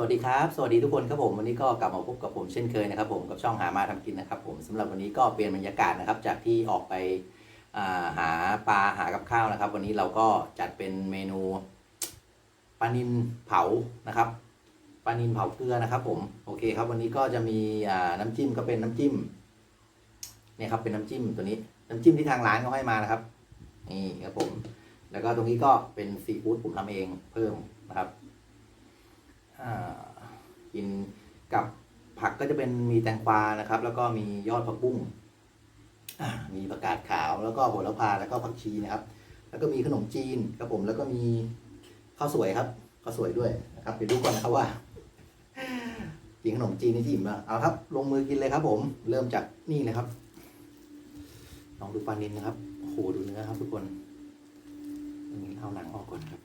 สวัสดีครับ สวัสดีทุกคนครับผมวันนี้ก็กลับมาพบกับผมเช่นเคยนะครับผมกับช่องหามาทำกินนะครับผมสำหรับวันนี้ก็เปลี่ยนบรรยากาศนะครับ จากที่ออกไปาหาปลาหากับข้าวนะครับ วันนี้เราก็จัดเป็นเมนูปลานินเผานะครับปลานินเผาเกลือนะครับ ผมโอเคครับ วันนี้ก็จะมีน้ำจิ้มก็เป็นน้ำจิ้มเนี่ยครับเป็นน้ำจิ้มตัวนี้น้ำจิ้มที่ทางร้านเขาให้มานะครับนี่ครับผม แล้วก็ตรงนี้ก็เป็นซีฟู้ดผมทำเองเพิ่มนะครับ กินกับผักก็จะเป็นมีแตงกวานะครับ แล้วก็มียอดผักบุ้งอ่ามีผักกาดขาวแล้วก็โหระพาแล้วก็ผักชีนะครับ แล้วก็มีขนมจีนครับผมแล้วก็มีข้าวสวยครับข้าวสวยด้วยนะครับเดี๋ยวดูก่อนนะครับว่ากินขนมจีนนี่ที่อิ่มแล้วเอาครับ ลงมือกินเลยครับ ผม เริ่มจากนี่เลยครับลองดูปลานินนะครับโอ้โหดูเนื้อครับทุกคนอันนี้เอาหนังออกก่อนครับ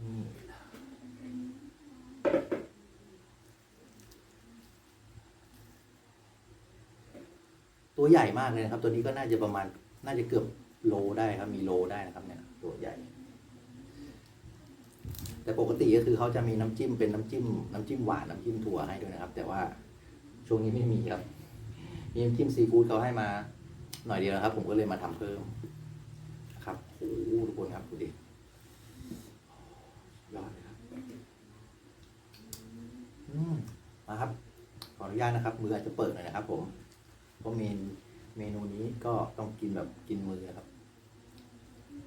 นี่ ตัวใหญ่มากเลยนะครับ ตัวนี้ก็น่าจะประมาณน่าจะเกือบโลได้ครับ มีโลได้นะครับเนี่ยตัวใหญ่ แต่ปกติก็คือเขาจะมีน้ำจิ้มเป็นน้ำจิ้ม น้ำจิ้มหวานน้ำจิ้มถั่วให้ด้วยนะครับ แต่ว่าช่วงนี้ไม่มีครับมีน้ำจิ้มซีฟู้ดเขาให้มาหน่อยเดียวนะครับ ผมก็เลยมาทำเพิ่มครับโอ้โหทุกคนครับดูดิยอดเลยครับอืมมาครับขออนุญาตนะครับ มืออาจจะเปิดหน่อยนะครับ ผม เพราะเมนเมนูนี้ก็ต้องกินแบบกินมือครับ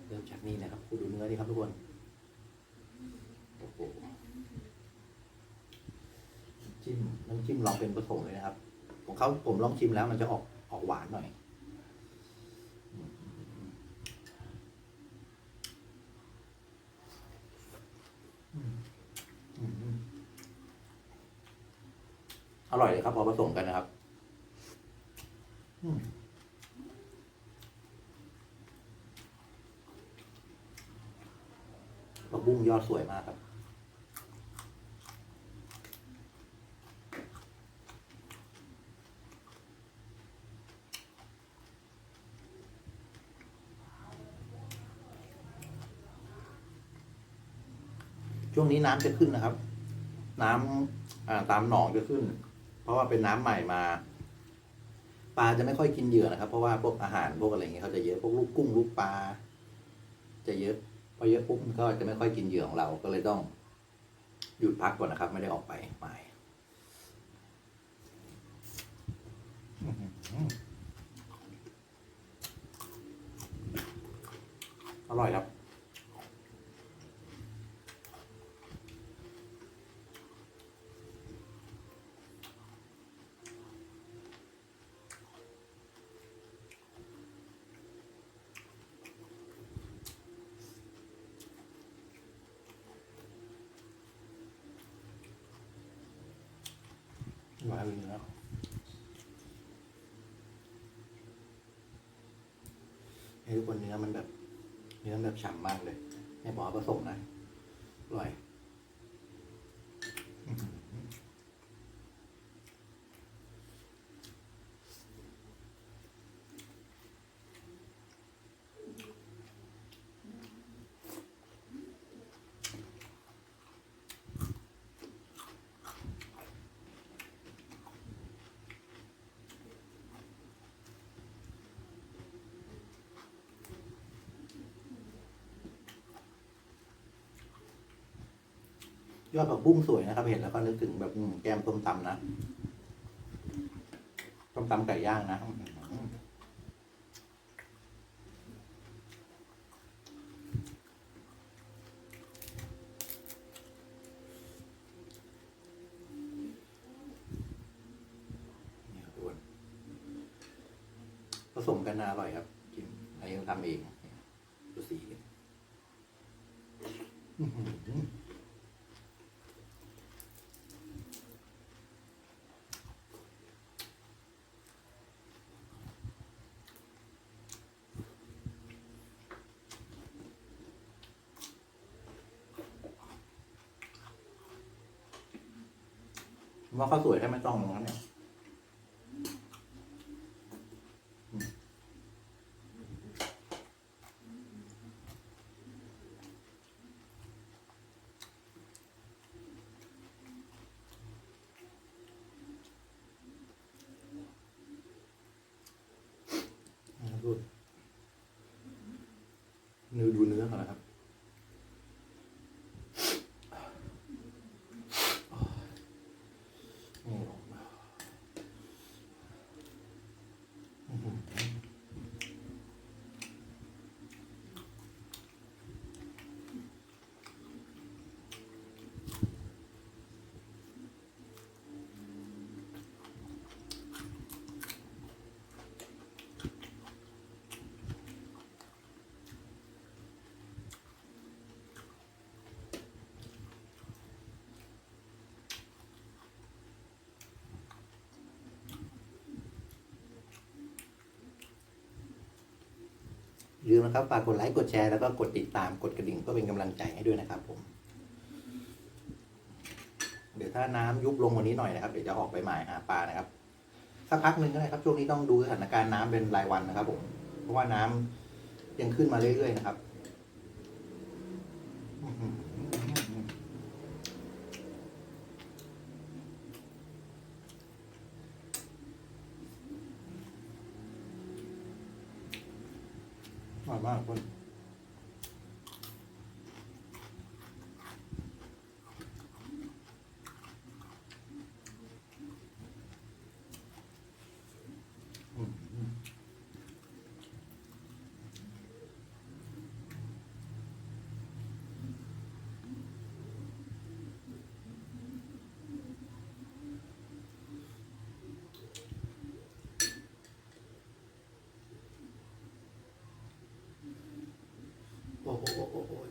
เริ่มจากนี่นะครับคุณดูเนื้อดีครับทุกคนโอ้โหน้ำจิ้มน้ำจิ้มลองเป็นผสมเลยนะครับของเขาผมลองชิมแล้วมันจะออกออกหวานหน่อยอร่อยเลยครับพอผสมกันนะครับ ผักบุ้งยอดสวยมากครับ ช่วงนี้น้ำจะขึ้นนะครับ น้ำอ่าตามหนองจะขึ้น เพราะว่าเป็นน้ำใหม่มา ปลาจะไม่ค่อยกินเหยื่อนะครับ เพราะว่าพวกอาหารพวกอะไรเงี้ยเขาจะเยอะพวกลูกกุ้งลูกปลาจะเยอะพอเยอะปุ๊บมันก็จะไม่ค่อยกินเหยื่อของเราก็เลยต้อง หยุดพักก่อนนะครับ ไม่ได้ออกไปใหม่อร่อยครับ หวานเลยนะให้ทุกคนเนื้อมันแบบ เนื้อแบบฉ่ำมากเลย ให้บอกว่าผสมนะอร่อย ยอดผักบุ้งสวยนะครับ เห็นแล้วก็นึกถึงแบบแกมต้มตำนะต้มตำไก่ย่างนะอื้อหือนี่ครับทุกคนผสมกันนะอร่อยครับกินอันนี้เรทำเอง ว่าเขาสวยใช่ไหม่ต้องหรอกเนี่ยดูเนื้อก่อนนะครับ ลืมนะครับฝากกดไลค์กดแชร์แล้วก็กดติดตามกดกระดิ่งเพื่อเป็นกำลังใจให้ด้วยนะครับ ผม เดี๋ยวถ้าน้ำยุบลงวันนี้หน่อยนะครับเดี๋ยวจะออกไปหมายหาปลานะครับสักพักหนึ่งก็ได้ครับ ช่วงนี้ต้องดูสถานการณ์น้ำเป็นรายวันนะครับ ผม เพราะว่าน้ำยังขึ้นมาเรื่อยๆนะครับ อร่อ oh, oh, oh, oh.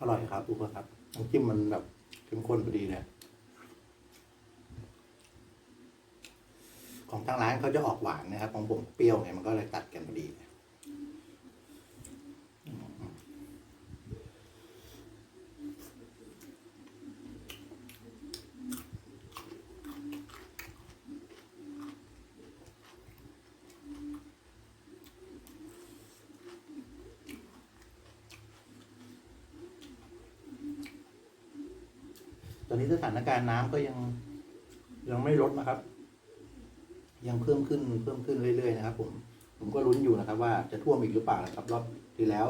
อร่อยครับอุกคนครับน้ำจิ้มมันแบบเข้มข้นพอดีเลยของทางร้านเขาจะออกหวานนะครับ ของผมเปรี้ยวไงมันก็เลยตัดกันพอดี อนนี้สถานการณ์น้ำก็ยังยังไม่ลดนะครับ ยังเพิ่มขึ้นเพิ่มขึ้นเรื่อยๆนะครับ ผม ผมก็ลุ้นอยู่นะครับ ว่าจะท่วมอีกหรือเปล่านะครับ รอบที่แล้ว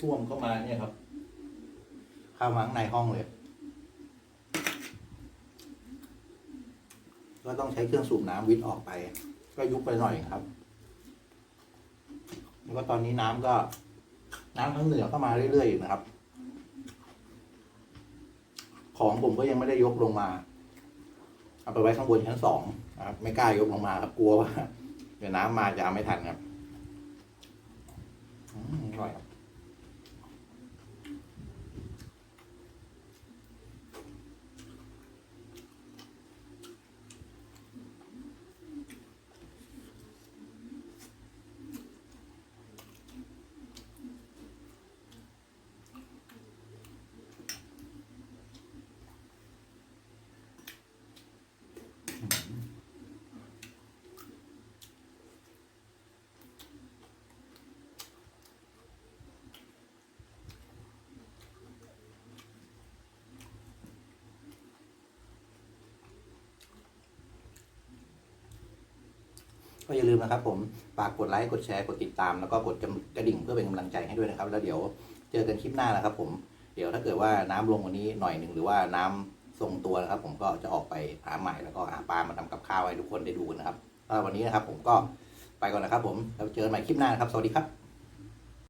ท่วมเข้ามาเนี่ยครับเข้ามาข้างในห้องเลย ก็ต้องใช้เครื่องสูบน้ำวิทย์ออกไป ก็ยุบไปหน่อยครับแล้วก็ตอนนี้น้ำก็ น้ำทั้งเหนือก็มาเรื่อยๆอยู่นะครับ ของผมก็ยังไม่ได้ยกลงมา เอาไปไว้ข้างบนชั้นสองนะครับ ไม่กล้ายกลงมาครับกลัวว่าเดี๋ยวน้ำมาจะเอาไม่ทันครับอืมอร่อยครับ ก็อย่าลืมนะครับผมฝากกดไลค์กดแชร์กดติดตามแล้วก็กดกระดิ่งเพื่อเป็นกำลังใจให้ด้วยนะครับ แล้วเดี๋ยวเจอกันคลิปหน้านะครับผมเดี๋ยวถ้าเกิดว่าน้ำลงวันนี้หน่อยหนึ่งหรือว่าน้ำทรงตัวนะครับ ผมก็จะออกไปหาใหม่แล้วก็หาปลามาทำกับข้าวให้ทุกคนได้ดูนะครับสำหรับวันนี้นะครับ ผมก็ไปก่อนนะครับ ผมแล้วเจอกันใหม่คลิปหน้านะครับ สวัสดีครับ